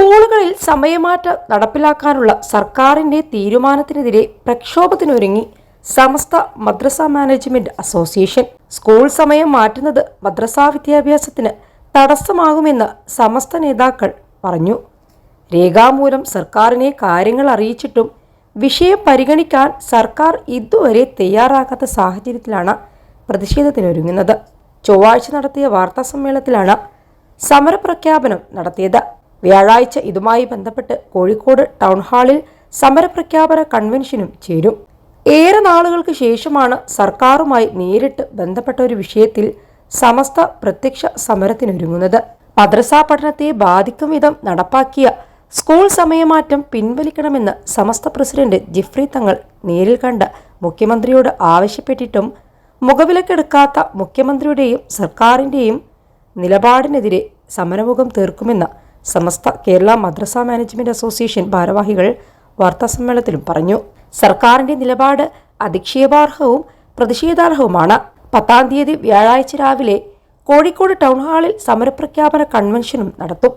സ്കൂളുകളിൽ സമയമാറ്റം നടപ്പിലാക്കാനുള്ള സർക്കാരിന്റെ തീരുമാനത്തിനെതിരെ പ്രക്ഷോഭത്തിനൊരുങ്ങി. Samastha Madrasa management association school സമയം മാറ്റുന്നത് മദ്രസാ വിദ്യാഭ്യാസത്തിന് തടസ്സമാകുമെന്ന് സമസ്ത നേതാക്കൾ പറഞ്ഞു. രേഖാമൂലം സർക്കാരിനെ കാര്യങ്ങൾ അറിയിച്ചിട്ടും വിഷയം പരിഗണിക്കാൻ സർക്കാർ ഇതുവരെ തയ്യാറാകാത്ത സാഹചര്യത്തിലാണ് പ്രതിഷേധത്തിനൊരുങ്ങുന്നത്. ചൊവ്വാഴ്ച നടത്തിയ വാർത്താ സമ്മേളനത്തിലാണ് സമരപ്രഖ്യാപനം നടത്തിയത്. വ്യാഴാഴ്ച ഇതുമായി ബന്ധപ്പെട്ട് കോഴിക്കോട് ടൗൺ ഹാളിൽ സമരപ്രഖ്യാപന കൺവെൻഷനും ചേരും. ഏറെ നാളുകൾക്ക് ശേഷമാണ് സർക്കാരുമായി നേരിട്ട് ബന്ധപ്പെട്ട ഒരു വിഷയത്തിൽ സമസ്ത പ്രത്യക്ഷ സമരത്തിനൊരുങ്ങുന്നത്. മദ്രസാ പഠനത്തെ ബാധിക്കും വിധം നടപ്പാക്കിയ സ്കൂൾ സമയമാറ്റം പിൻവലിക്കണമെന്ന് സമസ്ത പ്രസിഡന്റ് ജിഫ്രി തങ്ങൾ നേരിൽ കണ്ട് മുഖ്യമന്ത്രിയോട് ആവശ്യപ്പെട്ടിട്ടും മുഖവിലക്കെടുക്കാത്ത മുഖ്യമന്ത്രിയുടെയും സർക്കാരിന്റെയും നിലപാടിനെതിരെ സമരമുഖം തീർക്കുമെന്ന് സമസ്ത കേരള മദ്രസ മാനേജ്മെന്റ് അസോസിയേഷൻ ഭാരവാഹികൾ വാർത്താസമ്മേളനത്തിലും പറഞ്ഞു. സർക്കാരിന്റെ നിലപാട് അധിക്ഷേപാർഹവും പ്രതിഷേധാർഹവുമാണ്. പത്താം തീയതി വ്യാഴാഴ്ച രാവിലെ കോഴിക്കോട് ടൗൺ ഹാളിൽ സമരപ്രഖ്യാപന കൺവെൻഷനും നടത്തും.